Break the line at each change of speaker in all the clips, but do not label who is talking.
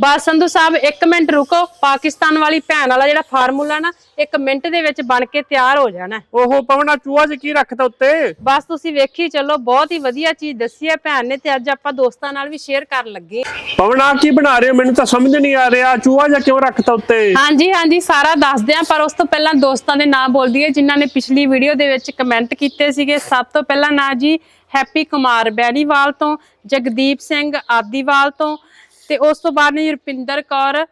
ਬਸ ਸੰਧੂ ਸਾਹਿਬ 1 minute ਰੁਕੋ ਪਾਕਿਸਤਾਨ ਵਾਲੀ ਭੈਣ ਵਾਲਾ ਜਿਹੜਾ ਫਾਰਮੂਲਾ ਨਾ 1 ਮਿੰਟ ਦੇ ਵਿੱਚ ਬਣ ਕੇ ਤਿਆਰ ਹੋ ਜਾਣਾ। ਹੈ।
ਓਹੋ ਪਵਨਾ ਚੂਹਾ ਚ ਕੀ ਰੱਖਤਾ ਉੱਤੇ?
ਬਸ ਤੁਸੀਂ ਵੇਖੀ ਚੱਲੋ ਬਹੁਤ ਹੀ ਵਧੀਆ ਚੀਜ਼ ਦੱਸੀ ਹੈ ਭੈਣ ਨੇ ਤੇ ਅੱਜ ਆਪਾਂ ਦੋਸਤਾਂ ਨਾਲ ਵੀ ਸ਼ੇਅਰ ਕਰਨ ਲੱਗੇ ਹਾਂ।
ਪਵਨਾ ਕੀ ਬਣਾ ਰਹੇ ਹੋ? ਮੈਨੂੰ ਤਾਂ ਸਮਝ ਨਹੀਂ ਆ ਰਿਹਾ। ਚੂਹਾ ਜਾਂ ਕਿਉਂ ਰੱਖਤਾ ਉੱਤੇ?
ਹਾਂਜੀ ਹਾਂਜੀ ਸਾਰਾ ਦੱਸਦੇ ਆਂ ਪਰ ਉਸ ਤੋਂ ਪਹਿਲਾਂ ਦੋਸਤਾਂ ਦੇ ਨਾਮ ਬੋਲ ਦਈਏ ਜਿਨ੍ਹਾਂ ਨੇ ਪਿਛਲੀ ਵੀਡੀਓ ਦੇ ਵਿੱਚ ਕਮੈਂਟ ਕੀਤੇ ਸੀਗੇ। ਸਭ ਤੋਂ ਪਹਿਲਾਂ ਨਾਂ ਜੀ ਹੈਪੀ ਕੁਮਾਰ ਬੈਣੀਵਾਲ ਤੋਂ ਜਗਦੀਪ ਸਿੰਘ ਆਦੀਵਾਲ ਤੋਂ ਤੇ ਉਸ ਤੋਂ ਬਾਅਦ ਨੇ ਰੁਪਿੰਦਰ ਕੌਰ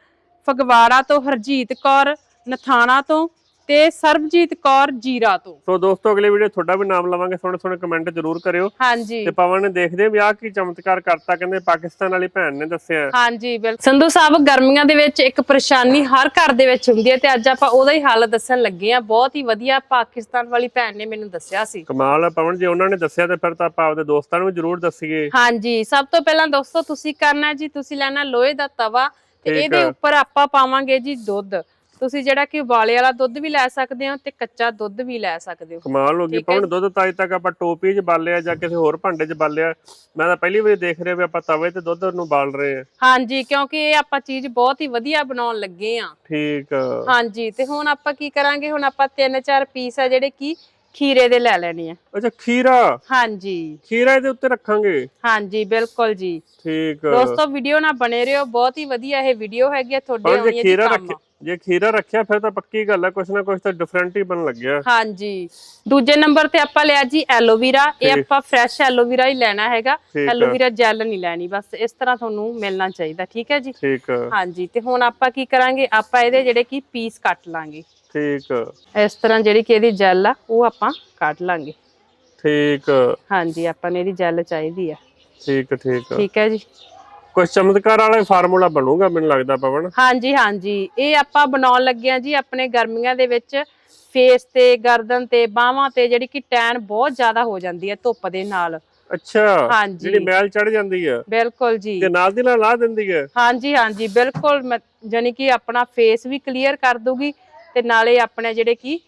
ਫਗਵਾੜਾ ਤੋਂ ਹਰਜੀਤ ਕੌਰ ਨਥਾਣਾ ਤੋਂ ਤੇ ਸਰਬਜੀਤ ਕੌਰ ਜੀਰਾ ਤੋਂ।
ਸੋ ਦੋਸਤੋ ਅਗਲੇ ਵੀਡੀਓ ਤੁਹਾਡਾ ਵੀ ਨਾਮ ਲਵਾਂਗੇ ਸੋਹਣੇ ਸੋਹਣੇ ਕਮੈਂਟ ਜ਼ਰੂਰ ਕਰਿਓ।
ਹਾਂਜੀ।
ਤੇ ਪਵਨ ਨੇ ਦੇਖਦੇ ਵੀ ਆਹ ਕੀ ਚਮਤਕਾਰ ਕਰਤਾ ਕਹਿੰਦੇ ਪਾਕਿਸਤਾਨ ਵਾਲੀ ਭੈਣ ਨੇ ਦੱਸਿਆ।
ਹਾਂਜੀ ਬਿਲਕੁਲ ਸੰਧੂ ਸਾਹਿਬ ਗਰਮੀਆਂ ਦੇ ਵਿੱਚ ਇੱਕ ਪਰੇਸ਼ਾਨੀ ਹਰ ਘਰ ਦੇ ਵਿੱਚ ਹੁੰਦੀ ਹੈ ਤੇ ਅੱਜ ਆਪਾਂ ਉਹਦਾ ਹੀ ਹੱਲ ਦੱਸਣ ਲੱਗੇ ਆ ਬਹੁਤ ਹੀ ਵਧੀਆ ਪਾਕਿਸਤਾਨ ਵਾਲੀ ਭੈਣ ਨੇ ਮੈਨੂੰ ਦੱਸਿਆ ਸੀ।
ਕਮਾਲ ਹੈ ਪਵਨ ਜੀ ਉਹਨਾਂ ਨੇ ਦੱਸਿਆ ਤੇ ਫਿਰ ਤਾਂ ਆਪਾਂ ਆਪਦੇ ਦੋਸਤਾਂ ਨੂੰ ਵੀ ਜ਼ਰੂਰ ਦੱਸੀਏ।
ਹਾਂਜੀ ਸਭ ਤੋਂ ਪਹਿਲਾਂ ਦੋਸਤੋ ਤੁਸੀਂ ਕਰਨਾ ਜੀ ਤੁਸੀਂ ਲੈਣਾ ਲੋਹੇ ਦਾ ਤਵਾ ਤੇ ਇਹਦੇ
ਆ।
ਉੱਪਰ ਆਪਾਂ ਪਾਵਾਂਗੇ ਜੀ ਦੁੱਧ। ਤੁਸੀਂ ਜਿਹੜਾ ਕਿ ਉਬਾਲੇ ਵਾਲਾ ਦੁੱਧ ਵੀ ਲੈ ਸਕਦੇ ਹੋ ਤੇ ਕੱਚਾ ਦੁੱਧ ਵੀ ਲੈ ਸਕਦੇ ਹੋ।
ਕਮਾਲ ਹੋ ਗਈ ਪਵਨ ਦੁੱਧ ਤਾਂ ਅਜੇ ਤੱਕ ਆਪਾਂ ਟੋਪੀ 'ਚ ਬਾਲਿਆ ਜਾਂ ਕਿਸੇ ਹੋਰ ਭਾਂਡੇ 'ਚ ਬਾਲਿਆ। ਮੈਂ ਤਾਂ ਪਹਿਲੀ ਵਾਰੀ ਦੇਖ ਰਿਹਾ ਵੀ ਆਪਾਂ ਤਵੇ ਤੇ ਦੁੱਧ ਨੂੰ ਬਾਲ ਰਹੇ ਹਾਂ।
ਹਾਂਜੀ ਕਿਉਂਕਿ ਇਹ ਆਪਾਂ ਚੀਜ਼ ਬਹੁਤ ਹੀ ਵਧੀਆ ਬਣਾਉਣ ਲੱਗੇ ਆ
ਠੀਕ। ਆ।
ਹਾਂਜੀ ਤੇ ਹੁਣ ਆਪਾਂ ਕੀ ਕਰਾਂਗੇ? ਹੁਣ ਆਪਾਂ ਤਿੰਨ ਚਾਰ ਪੀਸ ਆ ਜਿਹੜੇ ਕਿ ਖੀਰੇ ਦੇ ਲੈ ਲੈਣੇ ਆ।
ਅੱਛਾ ਖੀਰਾ?
ਹਾਂਜੀ।
ਖੀਰਾ ਇਹਦੇ ਉੱਤੇ ਰੱਖਾਂਗੇ?
ਹਾਂਜੀ ਬਿਲਕੁਲ ਜੀ।
ਠੀਕ। ਆ।
ਦੋਸਤੋ ਵੀਡੀਓ ਨਾਲ ਬਣੇ ਰਹੋ ਬਹੁਤ ਹੀ ਵਧੀਆ ਇਹ ਵੀਡੀਓ ਹੈਗੀ ਆ ਤੁਹਾਡੇ ਆਉਣੀ ਹੈ ਜੀ
ਖੀਰਾ ਰੱਖਿਆ ਜੇ ਖੀਰਾ ਰੱਖਿਆ ਫਿਰ ਤਾਂ ਪੱਕੀ ਗੱਲ ਹੈ ਕੁਛ ਨਾ ਕੁਛ ਤਾਂ ਡਿਫਰੈਂਟ ਹੀ ਬਣ ਲੱਗਿਆ।
ਹਾਂਜੀ। ਦੂਜੇ ਨੰਬਰ ਤੇ ਆਪਾਂ ਲਿਆ ਜੀ ਐਲੋਵੀਰਾ ਇਹ
ਠੀਕ।
ਆਪਾਂ ਫਰੈਸ਼ ਐਲੋਵੀਰਾ ਹੀ ਲੈਣਾ ਹੈਗਾ।
ਠੀਕ ਆ।
ਐਲੋਵੀਰਾ ਜੈਲ ਨਹੀਂ ਲੈਣੀ ਬਸ ਇਸ ਤਰ੍ਹਾਂ ਤੁਹਾਨੂੰ ਮਿਲਣਾ ਚਾਹੀਦਾ ਠੀਕ ਹੈ ਜੀ?
ਠੀਕ ਆ,
ਹਾਂਜੀ ਤੇ ਹੁਣ ਆਪਾਂ ਕੀ ਕਰਾਂਗੇ ਆਪਾਂ ਇਹਦੇ ਜਿਹੜੇ ਕੀ ਪੀਸ ਕੱਟ ਲਾਂਗੇ।
ਠੀਕ ਆ,
ਇਸ ਤਰ੍ਹਾਂ ਜਿਹੜੀ ਕਿ ਇਹਦੀ ਜੈਲ ਆ ਉਹ ਆਪਾਂ ਕੱਟ ਲਾਂਗੇ।
ਠੀਕ ਆ,
ਹਾਂਜੀ ਆਪਾਂ ਨੂੰ ਇਹਦੀ ਜੈਲ ਚਾਹੀਦੀ ਆ।
ਠੀਕ ਆ, ਠੀਕ ਆ।
ਠੀਕ ਹੈ ਜੀ?
ਕੁਛ ਚਮਤਕਾਰ ਵਾਲਾ ਫਾਰਮੂਲਾ ਬਣੂਗਾ ਮੈਨੂੰ ਲੱਗਦਾ ਪਵਨ?
ਹਾਂਜੀ ਹਾਂਜੀ। ਇਹ ਆਪਾਂ ਬਣਾਉਣ ਲੱਗੇ ਆ ਜੀ ਆਪਣੇ ਗਰਮੀਆਂ ਦੇ ਵਿੱਚ ਫੇਸ ਤੇ ਗਰਦਨ ਤੇ ਬਾਹਾਂ ਤੇ ਜਿਹੜੀ ਕਿ ਟੈਨ ਬਹੁਤ ਜ਼ਿਆਦਾ ਹੋ ਜਾਂਦੀ ਹੈ ਧੁੱਪ ਦੇ ਨਾਲ।
ਅੱਛਾ
ਹਾਂਜੀ।
ਜਿਹੜੀ ਮੈਲ ਚੜ ਜਾਂਦੀ ਆ
ਬਿਲਕੁਲ ਜੀ।
ਤੇ ਨਾਲ ਦੀ ਨਾਲ ਲਾ ਦਿੰਦੀ ਹੈ?
ਹਾਂਜੀ ਹਾਂਜੀ। ਬਿਲਕੁਲ ਜਾਣੀ ਕਿ ਆਪਣਾ ਫੇਸ ਵੀ ਕਲੀਅਰ ਕਰ ਦੂਗੀ ਤੇ ਨਾਲੇ ਆਪਣੇ ਜਿਹੜੇ ਕੀ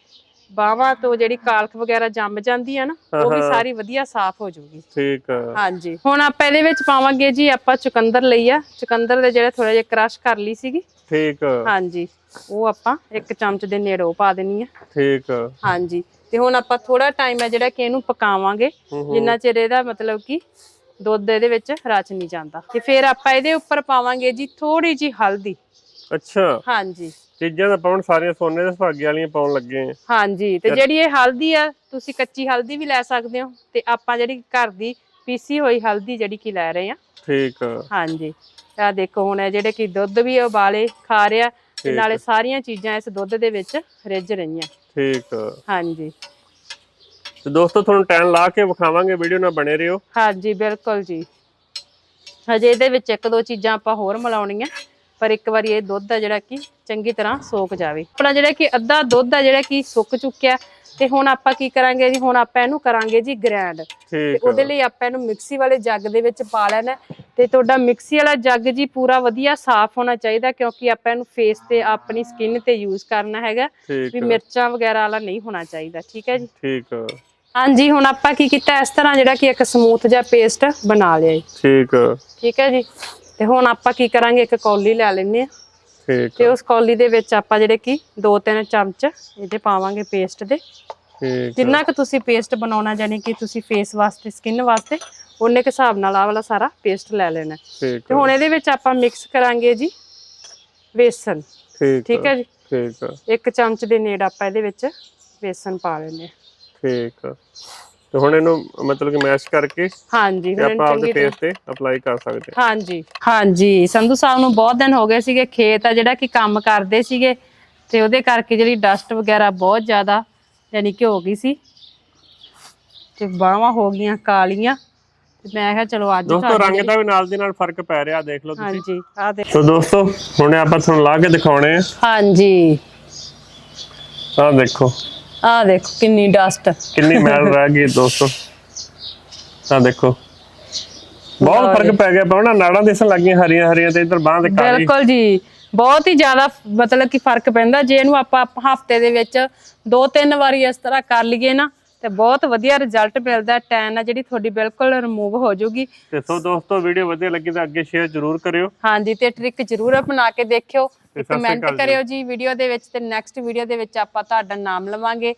ਬਾਹਾਂ ਤੋਂ ਜਿਹੜੀ ਕਾਲਖ ਵਗੈਰਾ ਜੰਮ ਜਾਂਦੀ ਹੈ ਨਾ ਉਹ ਵੀ। ਸਾਰੀ ਵਧੀਆ ਸਾਫ਼ ਹੋ ਜਾਊਗੀ।
ਠੀਕ ਆ।
ਹਾਂਜੀ। ਹੁਣ ਆਪਾਂ ਇਹਦੇ ਵਿੱਚ ਪਾਵਾਂਗੇ ਜੀ ਆਪਾਂ ਚੁਕੰਦਰ ਲਈ ਆ। ਚੁਕੰਦਰ ਦੇ ਜਿਹੜੇ ਥੋੜਾ ਜਿਹਾ ਕ੍ਰਸ਼ ਕਰ ਲਈ ਸੀਗੀ।
ਠੀਕ
ਹਾਂਜੀ। ਉਹ ਆਪਾਂ ਇੱਕ ਚਮਚ ਦੇ ਨੇੜੇ ਪਾ ਦੇਣੀ ਆ।
ਠੀਕ।
ਹਾਂਜੀ। ਤੇ ਹੁਣ ਆਪਾਂ ਥੋੜਾ ਟਾਈਮ ਹੈ ਜਿਹੜਾ ਕਿ ਇਹਨੂੰ ਪਕਾਵਾਂਗੇ। ਜਿੰਨਾ ਚਿਰ ਇਹਦਾ ਮਤਲਬ ਕਿ ਦੁੱਧ ਇਹਦੇ ਵਿੱਚ ਰਚ ਨਹੀਂ ਜਾਂਦਾ। ਤੇ ਫਿਰ ਆਪਾਂ ਇਹਦੇ ਉੱਪਰ ਪਾਵਾਂਗੇ ਜੀ ਥੋੜੀ ਜੀ ਹਲਦੀ।
ਅੱਛਾ।
ਹਾਂਜੀ।
ਚੀਜ਼ਾਂ ਦਾ ਪਵਨ ਸਾਰੀਆਂ ਸੋਨੇ ਦੇ ਸੁਹਾਗੇ ਵਾਲੀਆਂ ਪਾਉਣ ਲੱਗੇ ਆ।
ਹਾਂਜੀ ਤੇ ਜਿਹੜੀ ਇਹ ਹਲਦੀ ਆ ਤੁਸੀਂ ਕੱਚੀ ਹਲਦੀ ਵੀ ਲੈ ਸਕਦੇ ਹੋ ਤੇ ਆਪਾਂ ਜਿਹੜੀ ਘਰ ਦੀ ਪੀਸੀ ਹੋਈ ਹਲਦੀ ਜਿਹੜੀ ਕਿ ਲੈ ਰਹੇ ਆ।
ਠੀਕ
ਹਾਂਜੀ ਆ ਦੇਖੋ ਹੁਣ ਇਹ ਜਿਹੜੇ ਕਿ ਦੁੱਧ ਵੀ ਉਬਾਲੇ ਖਾ ਤੇ
ਠੀਕ
ਨਾਲੇ ਸਾਰੀਆਂ ਚੀਜ਼ਾਂ ਇਸ ਦੁੱਧ ਦੇ ਵਿੱਚ ਰਿੱਝ ਰਹੀਆਂ।
ਠੀਕ।
ਹਾਂਜੀ।
ਤੇ ਦੋਸਤੋ ਤੁਹਾਨੂੰ ਟਾਈਮ ਲਾ ਕੇ ਵਿਖਾਵਾਂਗੇ ਵੀਡੀਓ ਨਾਲ ਬਣੇ ਰਹੋ।
ਹਾਂਜੀ ਬਿਲਕੁਲ ਜੀ। ਹਜੇ ਇਹਦੇ ਵਿੱਚ ਇੱਕ ਦੋ ਚੀਜ਼ਾਂ ਆਪਾਂ ਹੋਰ ਮਿਲਾਉਣੀਆਂ। ਪਰ ਇੱਕ ਵਾਰੀ ਇਹ ਦੁੱਧ ਆ ਜਿਹੜਾ ਕਿ ਚੰਗੀ ਤਰ੍ਹਾਂ ਸੋਕ ਜਾਵੇ। ਆਪਣਾ ਜਿਹੜਾ ਕਿ ਅੱਧਾ ਦੁੱਧ ਆ ਜਿਹੜਾ ਕਿ ਸੁੱਕ ਚੁੱਕਿਆ ਤੇ ਹੁਣ ਆਪਾਂ ਕੀ ਕਰਾਂਗੇ ਜੀ? ਹੁਣ ਆਪਾਂ ਇਹਨੂੰ ਕਰਾਂਗੇ ਜੀ ਗ੍ਰੈਂਡ ਤੇ ਉਹਦੇ ਲਈ ਆਪਾਂ ਇਹਨੂੰ ਮਿਕਸੀ ਵਾਲੇ ਜੱਗ ਦੇ ਵਿੱਚ ਪਾ ਲੈਣਾ ਤੇ ਤੁਹਾਡਾ ਮਿਕਸੀ ਵਾਲਾ ਜੱਗ ਜੀ ਪੂਰਾ ਵਧੀਆ ਸਾਫ਼ ਹੋਣਾ ਚਾਹੀਦਾ ਕਿਉਂਕਿ ਆਪਾਂ ਇਹਨੂੰ ਫੇਸ ਤੇ ਆਪਣੀ ਸਕਿਨ ਤੇ ਯੂਜ਼ ਕਰਨਾ ਹੈਗਾ। ਵੀ ਮਿਰਚਾਂ ਵਗੈਰਾ ਵਾਲਾ ਨਹੀਂ ਹੋਣਾ ਚਾਹੀਦਾ ਠੀਕ ਹੈ ਜੀ?
ਠੀਕ
ਹਾਂਜੀ ਹੁਣ ਆਪਾਂ ਕੀ ਕੀਤਾ ਇਸ ਤਰ੍ਹਾਂ ਜਿਹੜਾ ਕਿ ਇੱਕ ਸਮੂਥ ਜਿਹਾ ਪੇਸਟ ਬਣਾ ਲਿਆ ਜੀ।
ਠੀਕ
ਠੀਕ ਹੈ ਜੀ? ਤੇ ਹੁਣ ਆਪਾਂ ਕੀ ਕਰਾਂਗੇ? ਇੱਕ ਕੌਲੀ ਲੈ ਲੈਣੇ ਆ
ਠੀਕ
ਤੇ
ਆ,
ਉਸ ਕੌਲੀ ਦੇ ਵਿੱਚ ਆਪਾਂ ਜਿਹੜੇ ਕਿ ਦੋ ਤਿੰਨ ਚਮਚ ਇਹਦੇ ਪਾਵਾਂਗੇ ਪੇਸਟ ਦੇ।
ਠੀਕ ਆ,
ਜਿੰਨਾ ਕਿ ਤੁਸੀਂ ਪੇਸਟ ਬਣਾਉਣਾ ਜਾਨੀ ਕਿ ਤੁਸੀਂ ਫੇਸ ਵਾਸਤੇ ਸਕਿਨ ਵਾਸਤੇ ਉਹਨੇ ਕੇ ਹਿਸਾਬ ਨਾਲ ਆਹ ਵਾਲਾ ਸਾਰਾ ਪੇਸਟ ਲੈ ਲੈਣਾ
ਠੀਕ
ਤੇ
ਆ,
ਹੁਣ ਇਹਦੇ ਵਿੱਚ ਆਪਾਂ ਮਿਕਸ ਕਰਾਂਗੇ ਜੀ ਵੇਸਨ
ਠੀਕ
ਠੀਕ
ਆ,
ਹੈ ਜੀ?
ਠੀਕ ਆ,
ਇੱਕ ਚਮਚ ਦੇ ਨੇੜ ਆਪਾਂ ਇਹਦੇ ਵਿੱਚ ਵੇਸਨ ਪਾ ਲੈਣੇ ਆ
ਠੀਕ ਆ। ਤੇ ਹੁਣ ਇਹਨੂੰ ਮਤਲਬ ਕਿ ਮੈਸ਼ ਕਰਕੇ ਤੇ
ਹਾਂਜੀ ਹੁਣ ਇਹਨੂੰ
ਆਪਾਂ ਆਪਦੇ
ਚੰਗੀ ਤਰ੍ਹਾਂ
ਫੇਸ ਤੇ ਅਪਲਾਈ ਕਰ ਸਕਦੇ
ਹਾਂਜੀ ਹਾਂਜੀ। ਸੰਧੂ ਸਾਹਿਬ ਨੂੰ ਬਹੁਤ ਦਿਨ ਹੋ ਗਏ ਸੀਗੇ ਖੇਤ ਆ ਜਿਹੜਾ ਕਿ ਕੰਮ ਕਰਦੇ ਸੀਗੇ ਤੇ ਉਹਦੇ ਕਰਕੇ ਜਿਹੜੀ ਡਸਟ ਵਗੈਰਾ ਬਹੁਤ ਜ਼ਿਆਦਾ ਯਾਨੀ ਕਿ ਹੋ ਗਈ ਸੀ। ਤੇ ਬਾਹਾਂ ਹੋ ਗਈਆਂ ਕਾਲੀਆਂ ਤੇ ਮੈਂ ਕਿਹਾ ਚਲੋ ਅੱਜ
ਦੋਸਤੋ ਰੰਗ ਦਾ ਵੀ ਨਾਲ ਦੀ ਨਾਲ ਫ਼ਰਕ ਪੈ ਰਿਹਾ ਦੇਖ ਲਓ ਤੁਸੀਂ।
ਹਾਂਜੀ ਆ ਦੇ
ਸੋ ਦੋਸਤੋ ਹੁਣ ਆਪਾਂ ਤੁਹਾਨੂੰ ਲਾ ਕੇ ਦਿਖਾਉਣੇ ਆ।
ਹਾਂਜੀ।
ਆਹ ਦੇਖੋ।
ਆ ਦੇਖੋ ਕਿੰਨੀ ਡਸਟ
ਕਿੰਨੀ ਮੈਲ ਰਹਿ ਗਈ ਦੋਸਤੋ। ਆਹ ਦੇਖੋ। ਬਹੁਤ ਫ਼ਰਕ ਪੈ ਗਿਆ ਪਾਉਣਾ ਨਾੜਾਂ ਦਿਸਣ ਲੱਗੀਆਂ ਹਰੀਆਂ ਹਰੀਆਂ ਤੇ ਇਧਰ ਬਾਹਾਂ ਤੇ ਕਾਲੀ।
ਬਿਲਕੁਲ ਜੀ। ਬਹੁਤ ਹੀ ਜ਼ਿਆਦਾ ਮਤਲਬ ਕਿ ਫ਼ਰਕ ਪੈਂਦਾ। ਜੇ ਇਹਨੂੰ ਆਪਾਂ ਹਫ਼ਤੇ ਦੇ ਵਿੱਚ ਦੋ ਤਿੰਨ ਵਾਰੀ ਇਸ ਤਰ੍ਹਾਂ ਕਰ ਲਈਏ ਨਾ ਤੇ ਬਹੁਤ ਵਧੀਆ ਰਿਜ਼ਲਟ ਮਿਲਦਾ ਟੈਨ ਆ ਜਿਹੜੀ ਤੁਹਾਡੀ ਬਿਲਕੁਲ ਰਿਮੂਵ ਹੋ ਜਾਊਗੀ।
ਤੇ ਸੋ ਦੋਸਤੋ ਵੀਡੀਓ ਵਧੀਆ ਲੱਗੀ ਤਾਂ ਅੱਗੇ ਸ਼ੇਅਰ ਜ਼ਰੂਰ ਕਰਿਓ।
ਹਾਂਜੀ ਤੇ ਟ੍ਰਿਕ ਜ਼ਰੂਰ ਅਪਣਾ ਕੇ ਦੇਖਿਓ ਕਮੈਂਟ। ਕਰਿਓ ਜੀ। ਵੀਡੀਓ ਦੇ ਵਿੱਚ ਤੇ ਨੈਕਸਟ ਵੀਡੀਓ ਦੇ ਵਿੱਚ ਆਪਾਂ ਤੁਹਾਡਾ ਨਾਮ ਲਵਾਂਗੇ।